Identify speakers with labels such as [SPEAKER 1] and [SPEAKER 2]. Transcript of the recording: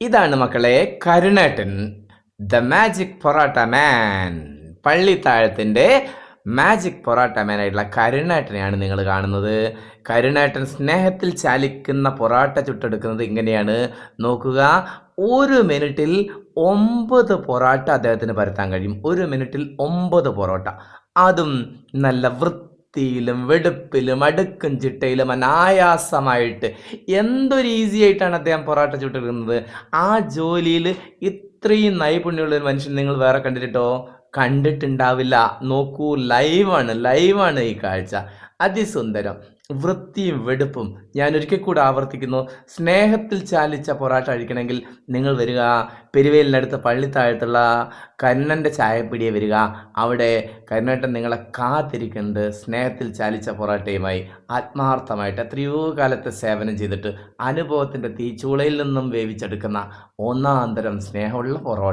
[SPEAKER 1] ഇതാണ് മക്കളെ Karunettan. The magic porotta man പള്ളിത്താഴത്തിന്റെ magic porotta man ആയിട്ടുള്ള കരുണേട്ടനെയാണ് നിങ്ങൾ കാണുന്നത്. കരുണേട്ടൻ സ്നേഹത്തിൽ ചാലിക്കുന്ന പൊറാട്ട ചുട്ടെടുക്കുന്നത് ഇങ്ങനെയാണ്. നോക്കുക ഒരു മിനിറ്റിൽ ഒമ്പത് പൊറാട്ട അദ്ദേഹത്തിന് പരത്താൻ കഴിയും. ഒരു മിനിറ്റിൽ ഒമ്പത് പൊറോട്ട. അതും നല്ല വൃത്തിയിലും വെടുപ്പിലും അടുക്കും ചിട്ടയിലും അനായാസമായിട്ട് എന്തൊരു ഈസി ആയിട്ടാണ് അദ്ദേഹം പൊറാട്ട ചുട്ടെടുക്കുന്നത് ആ ജോലിയിൽ ഇത്രയും നൈപുണ്യമുള്ള ഒരു മനുഷ്യൻ നിങ്ങൾ വേറെ കണ്ടിട്ടോ? കണ്ടിട്ടുണ്ടാവില്ല. നോക്കൂ ലൈവാണ് ലൈവാണ് ഈ കാഴ്ച. അതിസുന്ദരം വൃത്തിയും വെടുപ്പും ഞാൻ ഒരിക്കൽ കൂടെ ആവർത്തിക്കുന്നു. സ്നേഹത്തിൽ ചാലിച്ച പൊറാട്ട കഴിക്കണമെങ്കിൽ നിങ്ങൾ വരിക പെരുവേലിനടുത്ത് പള്ളിത്താഴത്തുള്ള കരുണന്റെ ചായപ്പിടിയെ വരിക. അവിടെ കരുണേട്ടൻ നിങ്ങളെ കാത്തിരിക്കുന്നുണ്ട്. സ്നേഹത്തിൽ ചാലിച്ച പൊറാട്ടയുമായി ആത്മാർത്ഥമായിട്ട് എത്രയോ കാലത്തെ സേവനം ചെയ്തിട്ട് അനുഭവത്തിന്റെ തീച്ചൂളയിൽ നിന്നും വേവിച്ചെടുക്കുന്ന ഒന്നാന്തരം സ്നേഹമുള്ള പൊറോട്ട